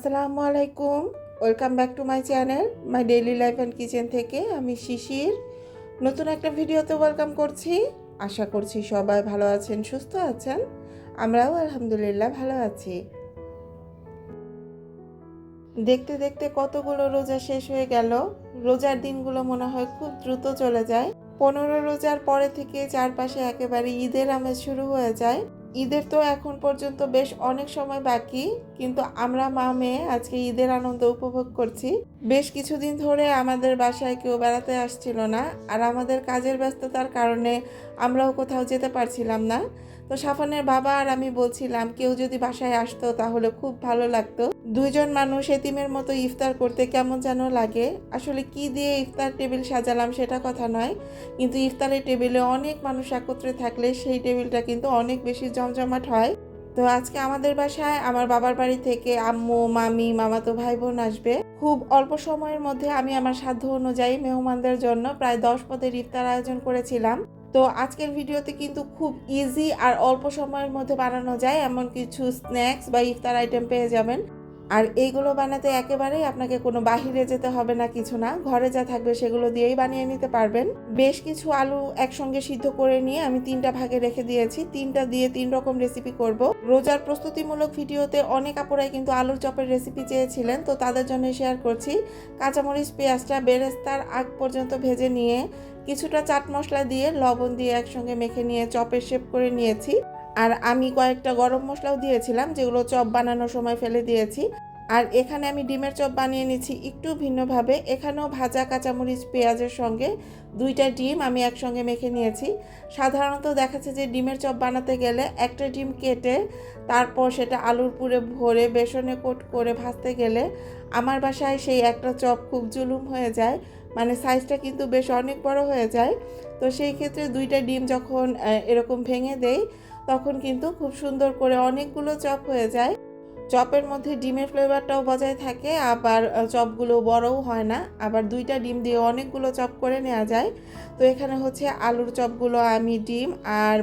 আসসালামু আলাইকুম। Welcome back to my channel my daily life and kitchen থেকে আমি শিশির। নতুন একটা ভিডিওতে ওয়েলকাম করছি। আশা করছি সবাই ভালো আছেন, সুস্থ আছেন। আমরাও আলহামদুলিল্লাহ ভালো আছি। দেখতে দেখতে কতগুলো রোজা শেষ হয়ে গেল। রোজার দিনগুলো মনে হয় খুব দ্রুত চলে যায়। পনেরো রোজার পরে থেকে চারপাশে একেবারে ঈদের আমেজ শুরু হয়ে যায়। ঈদের তো এখন পর্যন্ত বেশ অনেক সময় বাকি। কিন্তু আমরা মা মেয়ে আজকে ঈদের আনন্দ উপভোগ করছি। বেশ কিছুদিন ধরে আমাদের বাসায় কেউ বেড়াতে আসছিল না, আর আমাদের কাজের ব্যস্ততার কারণে আমরাও কোথাও যেতে পারছিলাম না। তো সাফানের বাবা আর আমি বলছিলাম, কেউ যদি বাসায় আসতো তাহলে খুব ভালো লাগতো। দুইজন মানুষ এতিমের মতো ইফতার করতে কেমন যেন লাগে। আসলে কি দিয়ে ইফতার টেবিল সাজালাম সেটা কথা নয়, কিন্তু ইফতারের টেবিলে অনেক মানুষ একত্রে থাকলে সেই টেবিলটা কিন্তু অনেক বেশি জমজমাট হয়। তো আজকে আমাদের বাসায় আমার বাবার বাড়ি থেকে আম্মু, মামি, মামাতো ভাই বোন আসবে। খুব অল্প সময়ের মধ্যে আমি আমার সাধ্য অনুযায়ী মেহমানদের জন্য প্রায় দশ পদের ইফতার আয়োজন করেছিলাম। তো আজকের ভিডিওতে কিন্তু খুব ইজি আর অল্প সময়ের মধ্যে বানানো যায়, এমন কিছু স্ন্যাক্স বা ইফতার আইটেম পেয়ে যাবেন। আর এইগুলো বানাতে একেবারেই আপনাকে কোনো বাহিরে যেতে হবে না, কিছু না। ঘরে যা থাকবে সেগুলো দিয়েই বানিয়ে নিতে পারবেন। বেশ কিছু আলু একসঙ্গে সিদ্ধ করে নিয়ে আমি তিনটা ভাগে রেখে দিয়েছি। তিনটা দিয়ে তিন রকম রেসিপি করব। রোজার প্রস্তুতিমূলক ভিডিওতে অনেক আপুরাই কিন্তু আলুর চপের রেসিপি চেয়েছিলেন, তো তাদের জন্য শেয়ার করছি। কাঁচামরিচ, পেঁয়াজটা বেরেস্তার আগ পর্যন্ত ভেজে নিয়ে কিছুটা চাট মশলা দিয়ে লবণ দিয়ে একসঙ্গে মেখে নিয়ে চপের শেপ করে নিয়েছি। আর আমি কয়েকটা গরম মশলাও দিয়েছিলাম, যেগুলো চপ বানানোর সময় ফেলে দিয়েছি। আর এখানে আমি ডিমের চপ বানিয়ে নিচ্ছি একটু ভিন্নভাবে। এখানেও ভাজা কাঁচামরিচ, পেঁয়াজের সঙ্গে দুইটা ডিম আমি একসঙ্গে মেখে নিয়েছি। সাধারণত দেখাচ্ছে যে ডিমের চপ বানাতে গেলে একটা ডিম কেটে তারপর সেটা আলুর পুরে ভরে বেসনে কোট করে ভাজতে গেলে আমার বাসায় সেই একটা চপ খুব জুলুম হয়ে যায়। মানে সাইজটা কিন্তু বেশ অনেক বড় হয়ে যায়। তো সেই ক্ষেত্রে দুইটা ডিম যখন এরকম ভেঙে দেই তখন কিন্তু খুব সুন্দর করে অনেকগুলো চপ হয়ে যায়। চপের মধ্যে ডিমের ফ্লেভারটাও বজায় থাকে, আবার চপগুলো বড়ও হয় না। আবার দুইটা ডিম দিয়ে অনেকগুলো চপ করে নেওয়া যায়। তো এখানে হচ্ছে আলুর চপগুলো আমি ডিম আর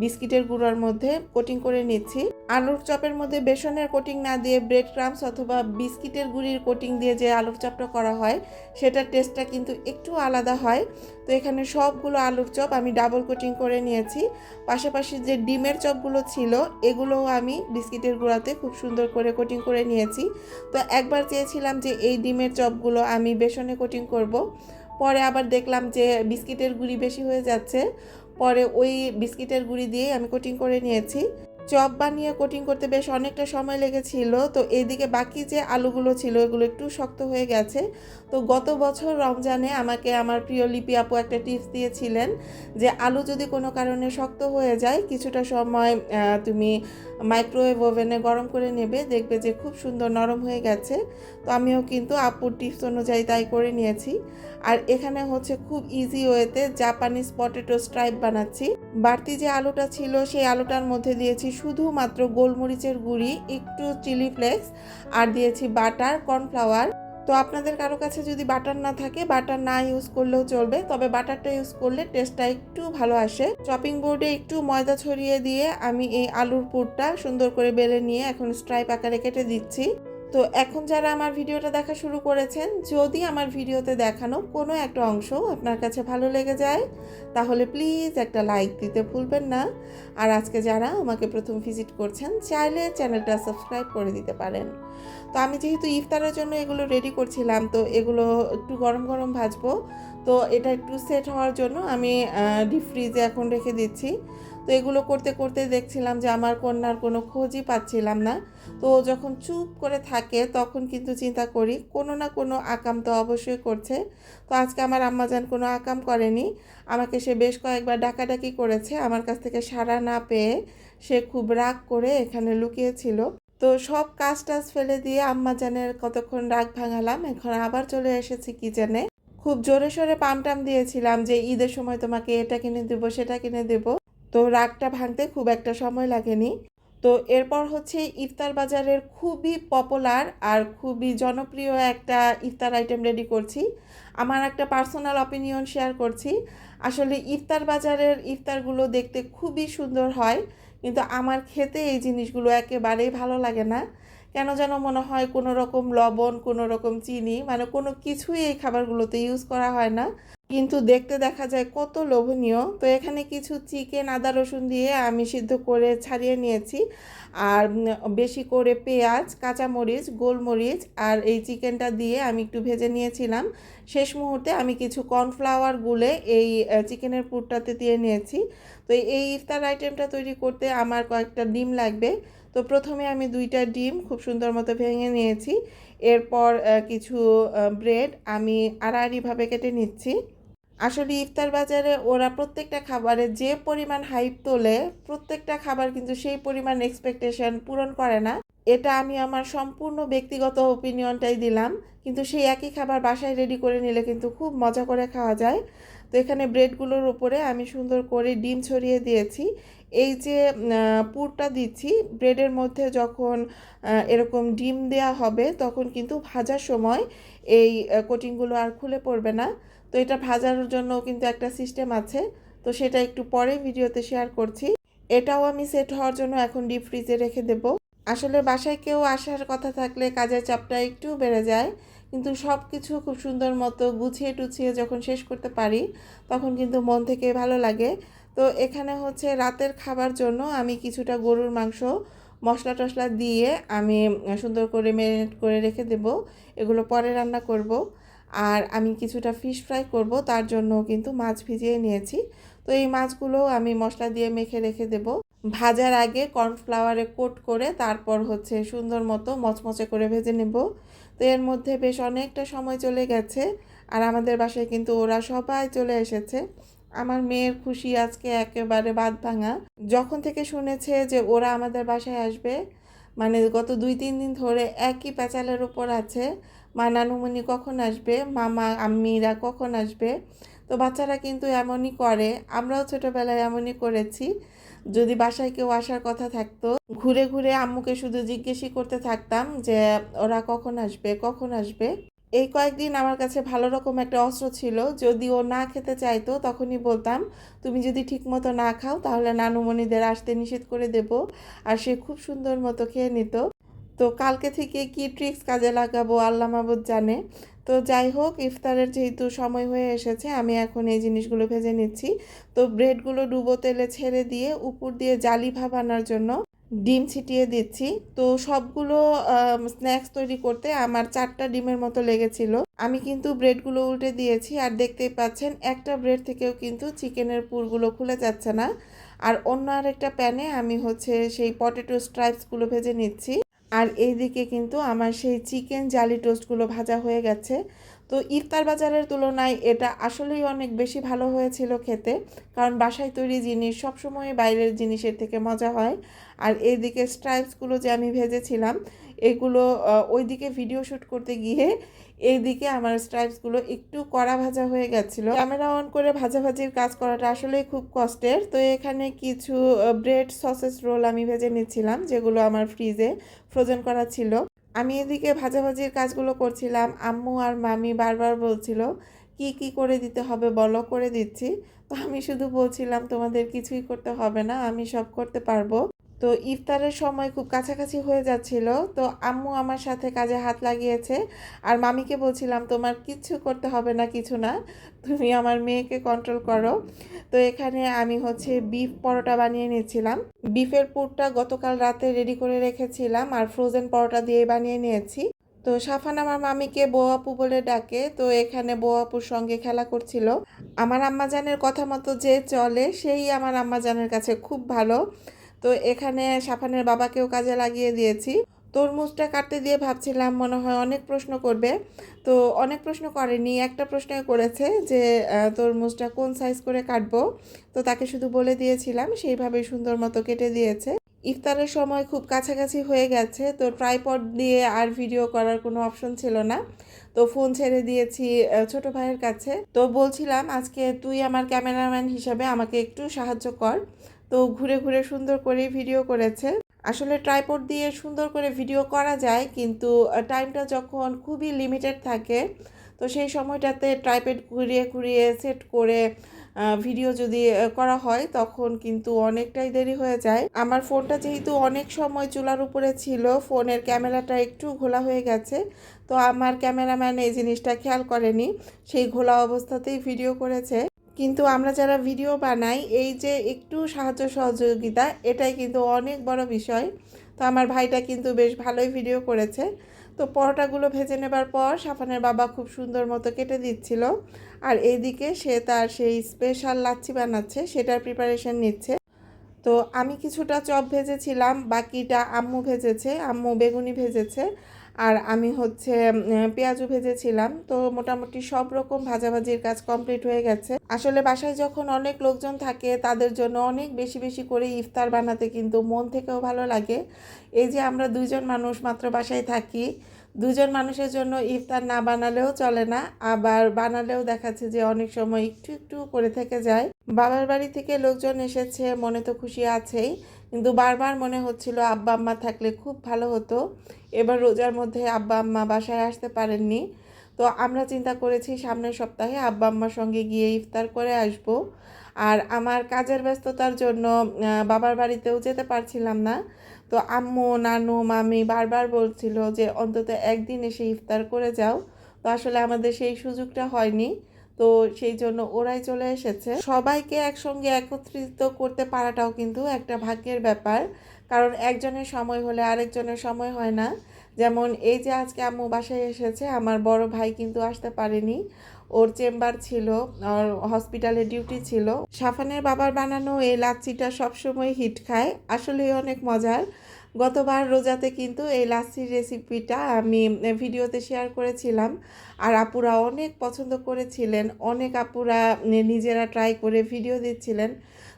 বিস্কিটের গুঁড়োর মধ্যে কোটিং করে নিচ্ছি। আলুর চপের মধ্যে বেসনের কোটিং না দিয়ে ব্রেড ক্রামস অথবা বিস্কিটের গুঁড়ির কোটিং দিয়ে যে আলুর চপটা করা হয়, সেটার টেস্টটা কিন্তু একটু আলাদা হয়। তো এখানে সবগুলো আলুর চপ আমি ডাবল কোটিং করে নিয়েছি। পাশাপাশি যে ডিমের চপগুলো ছিল, এগুলোও আমি বিস্কিটের গুঁড়াতে খুব সুন্দর করে কোটিং করে নিয়েছি। তো একবার চেয়েছিলাম যে এই ডিমের চপগুলো আমি বেসনে কোটিং করব। পরে আবার দেখলাম যে বিস্কিটের গুঁড়ি বেশি হয়ে যাচ্ছে। পরে ওই বিস্কিটের গুঁড়ি দিয়েই আমি কোটিং করে নিয়েছি। চপ বানিয়ে কোটিং করতে বেশ অনেকটা সময় লেগেছিল। তো এদিকে বাকি যে আলুগুলো ছিল, এগুলো একটু শক্ত হয়ে গেছে। তো গত বছর রমজানে আমাকে আমার প্রিয় লিপি আপু একটা টিপস দিয়েছিলেন যে, আলু যদি কোনো কারণে শক্ত হয়ে যায়, কিছুটা সময় তুমি মাইক্রোওয়েভ ওভেনে গরম করে নেবে, দেখবে যে খুব সুন্দর নরম হয়ে গেছে। তো আমিও কিন্তু আপুর টিপস অনুযায়ী তাই করে নিয়েছি। আর এখানে হচ্ছে খুব ইজি ওয়েতে জাপানিজ পটেটো স্ট্রাইপ বানাচ্ছি। বাড়তি যে আলুটা ছিল, সেই আলুটার মধ্যে দিয়েছি শুধুমাত্র গোলমরিচের গুঁড়ি, একটু চিলি ফ্লেক্স আর দিয়েছি বাটার কর্নফ্লাওয়ার তো আপনাদের কারও কাছে যদি বাটার না থাকে বাটার না ইউজ করলেও চলবে। তবে বাটারটা ইউজ করলে টেস্টটা একটু ভালো আসে। চপিং বোর্ডে একটু ময়দা ছড়িয়ে দিয়ে আমি এই আলুর পুরটা সুন্দর করে বেলে নিয়ে এখন স্ট্রাইপ আকারে কেটে দিচ্ছি। তো এখন যারা আমার ভিডিওটা দেখা শুরু করেছেন, যদি আমার ভিডিওতে দেখানো কোনো একটা অংশ আপনার কাছে ভালো লেগে যায়, তাহলে প্লিজ একটা লাইক দিতে ভুলবেন না। আর আজকে যারা আমাকে প্রথম ভিজিট করছেন, চাইলে চ্যানেলটা সাবস্ক্রাইব করে দিতে পারেন। তো আমি যেহেতু ইফতারের জন্য এগুলো রেডি করছিলাম, তো এগুলো একটু গরম গরম ভাজবো। তো এটা একটু সেট হওয়ার জন্য আমি ডিপ ফ্রিজে এখন রেখে দিচ্ছি। তো এগুলো করতে করতে দেখছিলাম যে আমার কন্যার কোনো খোঁজই পাচ্ছিলাম না। তো যখন চুপ করে থাকে তখন কিন্তু চিন্তা করি, কোনো না কোনো আকাম তো অবশ্যই করছে। তো আজকে আমার আম্মাজান কোনো আকাম করেনি। আমাকে সে বেশ কয়েকবার ডাকাডাকি করেছে। আমার কাছ থেকে সাড়া না পেয়ে সে খুব রাগ করে এখানে লুকিয়েছিল। তো সব কাজ টাজ ফেলে দিয়ে আম্মাজানের কতক্ষণ রাগ ভাঙালাম, এখন আবার চলে এসেছি কিচেনে। খুব জোরে সোরে পামটাম দিয়েছিলাম যে ঈদের সময় তোমাকে এটা কিনে দেবো, সেটা কিনে দেবো। তো রাগটা ভাঙতে খুব একটা সময় লাগেনি। তো এরপর হচ্ছে ইফতার বাজারের খুবই পপুলার আর খুবই জনপ্রিয় একটা ইফতার আইটেম রেডি করছি। আমার একটা পার্সোনাল অপিনিয়ন শেয়ার করছি। আসলে ইফতার বাজারের ইফতারগুলো দেখতে খুবই সুন্দর হয়, কিন্তু আমার খেতে এই জিনিসগুলো একেবারেই ভালো লাগে না। কেন যেন মনে হয় কোনো রকম লবণ, কোনো রকম চিনি মানে কোনো কিছুই এই খাবারগুলোতে ইউজ করা হয় না। কিন্তু দেখতে দেখা যায় কত লোভনীয়। তো এখানে কিছু চিকেন, আদা, রসুন দিয়ে আমি সিদ্ধ করে ছাড়িয়ে নিয়েছি। আর বেশি করে পেঁয়াজ, কাঁচামরিচ, গোলমরিচ আর এই চিকেনটা দিয়ে আমি একটু ভেজে নিয়েছিলাম। শেষ মুহূর্তে আমি কিছু কর্নফ্লাওয়ার গুলে এই চিকেনের পুরটাতে দিয়ে নিয়েছি। তো এই ইফতার আইটেমটা তৈরি করতে আমার কয়েকটা ডিম লাগবে। তো প্রথমে আমি দুইটা ডিম খুব সুন্দর মতো ভেঙে নিয়েছি। এরপর কিছু ব্রেড আমি আড়াআড়িভাবে কেটে নিচ্ছি। আসলে ইফতার বাজারে ওরা প্রত্যেকটা খাবারে যে পরিমাণ হাইপ তোলে, প্রত্যেকটা খাবার কিন্তু সেই পরিমাণ এক্সপেকটেশন পূরণ করে না। এটা আমি আমার সম্পূর্ণ ব্যক্তিগত ওপিনিয়নটাই দিলাম। কিন্তু সেই একই খাবার বাসায় রেডি করে নিলে কিন্তু খুব মজা করে খাওয়া যায়। তো এখানে ব্রেডগুলোর উপরে আমি সুন্দর করে ডিম ছড়িয়ে দিয়েছি। এই যে পুরটা দিচ্ছি ব্রেডের মধ্যে যখন এরকম ডিম দেয়া হবে, তখন কিন্তু ভাজার সময় এই কোটিংগুলো আর খুলে পড়বে না। তো এটা ভাজার জন্য কিন্তু একটা সিস্টেম আছে। তো সেটা একটু পরে ভিডিওতে শেয়ার করছি। এটাও আমি সেট হওয়ার জন্য এখন ডিপ ফ্রিজে রেখে দেব। আসলে বাসায় কেউ আসার কথা থাকলে কাজের চাপটা একটু বেড়ে যায়। কিন্তু সব কিছু খুব সুন্দর মতো গুছিয়ে টুছিয়ে যখন শেষ করতে পারি, তখন কিন্তু মন থেকে ভালো লাগে। তো এখানে হচ্ছে রাতের খাবার জন্য আমি কিছুটা গরুর মাংস, মশলা টশলা দিয়ে আমি সুন্দর করে ম্যারিনেট করে রেখে দেব। এগুলো পরে রান্না করব। আর আমি কিছুটা ফিশ ফ্রাই করব, তার জন্য কিন্তু মাছ ভিজিয়ে নিয়েছি। তো এই মাছগুলো আমি মশলা দিয়ে মেখে রেখে দেব। ভাজার আগে কর্নফ্লাওয়ারে কোট করে তারপর হচ্ছে সুন্দর মতো মচমচে করে ভেজে নেব। তো এর মধ্যে বেশ অনেকটা সময় চলে গেছে আর আমাদের বাসায় কিন্তু ওরা সবাই চলে এসেছে। আমার মেয়ের খুশি আজকে একেবারে বাদ ভাঙা। যখন থেকে শুনেছে যে ওরা আমাদের বাসায় আসবে মানে গত দুই, তিন দিন ধরে একই প্যাচালের উপর আছে মা নানুমণি কখন আসবে? মামা, আম্মিরা কখন আসবে? তো বাচ্চারা কিন্তু এমনই করে। আমরাও ছোটোবেলায় এমনই করেছি। যদি বাসায় কেউ আসার কথা থাকতো, ঘুরে ঘুরে আম্মুকে শুধু জিজ্ঞেসই করতে থাকতাম যে, ওরা কখন আসবে? কখন আসবে? এই কয়েকদিন আমার কাছে ভালো রকম একটা অস্ত্র ছিল। যদি ও না খেতে চাইতো, তখনই বলতাম, তুমি যদি ঠিকমতো না খাও, তাহলে নানুমণিদের আসতে নিষেধ করে দেব। আর সে খুব সুন্দর মতো খেয়ে নিত। তো কালকে থেকে কি ট্রিক্স কাজে লাগাবো আল্লাহ মাবুদ জানে। তো যাই হোক, ইফতারের যেহেতু সময় হয়ে এসেছে, আমি এখন এই জিনিসগুলো ভেজে নিচ্ছি। তো ব্রেডগুলো ডুবো তেলে ছেড়ে দিয়ে উপর দিয়ে জালি ভাব আনার জন্য ডিম ছিটিয়ে দিচ্ছি। তো সবগুলো স্ন্যাক্স তৈরি করতে আমার চারটা ডিমের মতো লেগেছিল। আমি কিন্তু ব্রেডগুলো উল্টে দিয়েছি আর দেখতেই পাচ্ছেন, একটা ব্রেড থেকেও কিন্তু চিকেনের পুরগুলো খুলে যাচ্ছে না। আর অন্য আরেকটা প্যানে আমি হচ্ছে সেই পটেটো স্ট্রাইপসগুলো ভেজে নিচ্ছি। আর এইদিকে কিন্তু আমার সেই চিকেন জালি টোস্টগুলো ভাজা হয়ে গেছে। তো ইফতার বাজারের তুলনায় এটা আসলেই অনেক বেশি ভালো হয়েছিল খেতে, কারণ বাসায় তৈরি জিনিস সবসময় বাইরের জিনিসের থেকে মজা হয়। আর এইদিকে স্ট্রাইপসগুলো যে আমি ভেজেছিলাম, এগুলো ওইদিকে ভিডিও শ্যুট করতে গিয়ে এইদিকে আমার স্ট্রাইপসগুলো একটু কড়া ভাজা হয়ে গেছিল। ক্যামেরা অন করে ভাজাভাজির কাজ করাটা আসলেই খুব কষ্টের। তো এখানে কিছু ব্রেড সসেস রোল আমি ভেজে নিচ্ছিলাম, যেগুলো আমার ফ্রিজে ফ্রোজেন করা ছিল। আমি এদিকে ভাজাভাজির কাজগুলো করছিলাম। আম্মু আর মামি বারবার বলছিল, কি কি করে দিতে হবে বলো, করে দিচ্ছি। তো আমি শুধু বলছিলাম, তোমাদের কিছুই করতে হবে না, আমি সব করতে পারব। তো ইফতারের সময় খুব কাছাকাছি হয়ে যাচ্ছিল। তো আম্মু আমার সাথে কাজে হাত লাগিয়েছে। আর মামিকে বলছিলাম, তোমার কিচ্ছু করতে হবে না, কিছু না। তুমি আমার মেয়েকে কন্ট্রোল করো। তো এখানে আমি হচ্ছে বিফ পরোটা বানিয়ে নিয়েছিলাম। বিফের পুরটা গতকাল রাতে রেডি করে রেখেছিলাম আর ফ্রোজেন পরোটা দিয়ে বানিয়ে নিয়েছি। তো সাফান আমার মামিকে বউ আপু বলে ডাকে। তো এখানে বউ আপুর সঙ্গে খেলা করছিল। আমার আম্মাজানের কথা মতো যে চলে, সেই আমার আম্মাজানের কাছে খুব ভালো। তো এখানে সাফানের বাবাকেও কাজে লাগিয়ে দিয়েছি। তরমুজটা কাটতে দিয়ে ভাবছিলাম, মনে হয় অনেক প্রশ্ন করবে। তো অনেক প্রশ্ন করেনি, একটা প্রশ্ন করেছে যে তরমুজটা কোন সাইজ করে কাটবো? তো তাকে শুধু বলে দিয়েছিলাম, সেইভাবে সুন্দর মতো কেটে দিয়েছে। ইফতারের সময় খুব কাছাকাছি হয়ে গেছে, তো ট্রাইপড দিয়ে আর ভিডিও করার কোনো অপশন ছিল না। তো ফোন ছেড়ে দিয়েছি ছোট ভাইয়ের কাছে। তো বলছিলাম, আজকে তুই আমার ক্যামেরাম্যান হিসাবে আমাকে একটু সাহায্য কর। তো ঘুরে ঘুরে সুন্দর করে ভিডিও করেছে। আসলে ট্রাইপড দিয়ে সুন্দর করে ভিডিও করা যায়, কিন্তু টাইমটা যখন খুবই লিমিটেড থাকে, তো সেই সময়টাতে ট্রাইপেড ঘুরিয়ে ঘুরিয়ে সেট করে ভিডিও যদি করা হয়, তখন কিন্তু অনেকটাই দেরি হয়ে যায়। আমার ফোনটা যেহেতু অনেক সময় চুলার উপরে ছিল ফোনের ক্যামেরাটা একটু ঘোলা হয়ে গেছে, তো আমার ক্যামেরাম্যান এই জিনিসটা খেয়াল করেনি। সেই ঘোলা অবস্থাতেই ভিডিও করেছে। কিন্তু আমরা যারা ভিডিও বানাই, এই যে একটু সাহায্য সহযোগিতা, এটাই কিন্তু অনেক বড় বিষয়। তো আমার ভাইটা কিন্তু বেশ ভালোই ভিডিও করেছে। তো পরোটাগুলো ভেজে নেবার পর সাফানের বাবা খুব সুন্দর মতো কেটে দিচ্ছিল। আর এইদিকে সে তার সেই স্পেশাল লাচ্ছি বানাচ্ছে, সেটার প্রিপারেশন নিচ্ছে। তো আমি কিছুটা চপ ভেজেছিলাম, বাকিটা আম্মু ভেজেছে, আম্মু বেগুনি ভেজেছে। আর আমি হচ্ছে উম, পেঁয়াজু ভেজেছিলাম। তো মোটামুটি সব রকম ভাজাভাজির কাজ কমপ্লিট হয়ে গেছে। আসলে বাসায় যখন অনেক লোকজন থাকে তাদের জন্য অনেক বেশি বেশি করে ইফতার বানাতে কিন্তু মন থেকেও ভালো লাগে। এই যে আমরা দুইজন মানুষ মাত্র বাসায় থাকি দুজন মানুষের জন্য ইফতার না বানালেও চলে না। আবার বানালেও দেখাচ্ছে যে অনেক সময় একটু একটু করে থেকে যায়। বাবার বাড়ি থেকে লোকজন এসেছে মনে তো খুশি আছেই। কিন্তু বারবার মনে হচ্ছিল আব্বা, আম্মা থাকলে খুব ভালো হতো। এবার রোজার মধ্যে আব্বা, আম্মা বাসায় আসতে পারেননি। তো আমরা চিন্তা করেছি সামনের সপ্তাহে আব্বা, আম্মার সঙ্গে গিয়ে ইফতার করে আসব। আর আমার কাজের ব্যস্ততার জন্য বাবার বাড়িতেও যেতে পারছিলাম না। তো আম্মু, নানু, মামি বারবার বলছিল যে, অন্তত একদিন এসে ইফতার করে যাও। তো আসলে আমাদের সেই সুযোগটা হয়নি। তো সেই জন্য ওরাই চলে এসেছে। সবাইকে একসঙ্গে একত্রিত করতে পারাটাও কিন্তু একটা ভাগ্যের ব্যাপার। কারণ একজনের সময় হলে আরেকজনের সময় হয় না। যেমন এই যে আজকে আম্মু বাসায় এসেছে, আমার বড় ভাই কিন্তু আসতে পারেনি। ওর চেম্বার ছিল ওর হসপিটালে ডিউটি ছিল। সাফানের বাবার বানানো এই লাচ্ছিটা সবসময় হিট খায়। আসলেই অনেক মজার। গতবার রোজাতে কিন্তু এই লাচ্ছির রেসিপিটা আমি ভিডিওতে শেয়ার করেছিলাম। আর আপুরা অনেক পছন্দ করেছিলেন, অনেক আপুরা নিজেরা ট্রাই করে ভিডিও দিচ্ছিলেন।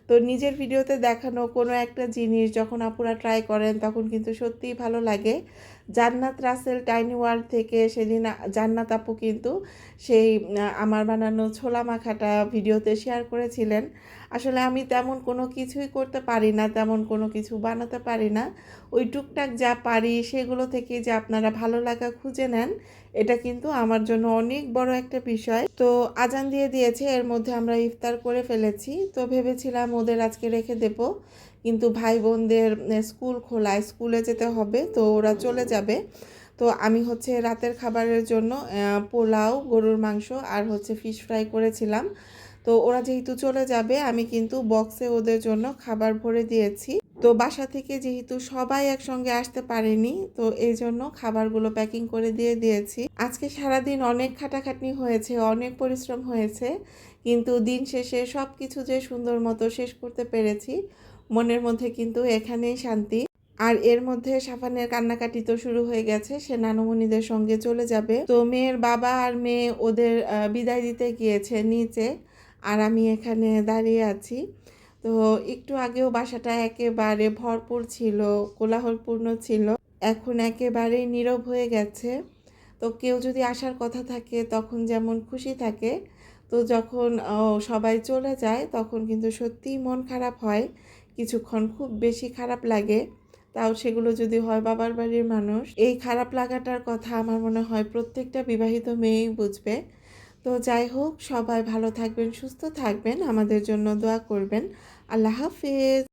তো নিজের ভিডিওতে দেখানো কোনো একটা জিনিস যখন আপুরা ট্রাই করেন, তখন কিন্তু সত্যিই ভালো লাগে। জান্নাত রাসেল টাইনি ওয়ার্ল্ড থেকে সেদিন জান্নাত আপু কিন্তু সেই আমার বানানো ছোলা মাখাটা ভিডিওতে শেয়ার করেছিলেন। আসলে আমি তেমন কোনো কিছুই করতে পারি না, তেমন কোনো কিছু বানাতে পারি না। ওই টুকটাক যা পারি সেগুলো থেকে যে আপনারা ভালো লাগা খুঁজে নেন এটা কিন্তু আমার জন্য অনেক বড় একটা বিষয়। তো আজান দিয়ে দিয়েছে, এর মধ্যে আমরা ইফতার করে ফেলেছি। তো ভেবেছিলাম ওদের আজকে রেখে দেব, কিন্তু ভাই বোনদের স্কুল খোলা স্কুলে যেতে হবে, তো ওরা চলে যাবে। তো আমি হচ্ছে রাতের খাবারের জন্য পোলাও, গরুর মাংস আর হচ্ছে ফিশ ফ্রাই করেছিলাম। তো ওরা যেহেতু চলে যাবে, আমি কিন্তু বক্সে ওদের জন্য খাবার ভরে দিয়েছি। তো বাসা থেকে যেহেতু সবাই একসঙ্গে আসতে পারেনি, তো এই জন্য খাবারগুলো প্যাকিং করে দিয়ে দিয়েছি। আজকে সারাদিন অনেক খাটাখাটনি হয়েছে, অনেক পরিশ্রম হয়েছে, কিন্তু দিন শেষে সব কিছু যে সুন্দর মতো শেষ করতে পেরেছি, মনের মধ্যে কিন্তু এখানেই শান্তি। আর এর মধ্যে সাফানের কান্নাকাটি তো শুরু হয়ে গেছে, সে নানুমণিদের সঙ্গে চলে যাবে। তো মেয়ের বাবা আর মেয়ে ওদের বিদায় দিতে গিয়েছে নিচে, আর আমি এখানে দাঁড়িয়ে আছি। তো একটু আগেও বাসাটা একেবারে ভরপুর ছিল, কোলাহলপূর্ণ ছিল। এখন একেবারেই নীরব হয়ে গেছে। তো কেউ যদি আসার কথা থাকে, তখন যেমন খুশি থাকে। তো যখন সবাই চলে যায়, তখন কিন্তু সত্যিই মন খারাপ হয়। কিছুক্ষণ খুব বেশি খারাপ লাগে। তাও সেগুলো যদি হয় বাবার বাড়ির মানুষ। এই খারাপ লাগাটার কথা আমার মনে হয় প্রত্যেকটা বিবাহিত মেয়েই বুঝবে। তো যাই হোক, সবাই ভালো থাকবেন, সুস্থ থাকবেন। আমাদের জন্য দোয়া করবেন। আল্লাহ হাফিজ।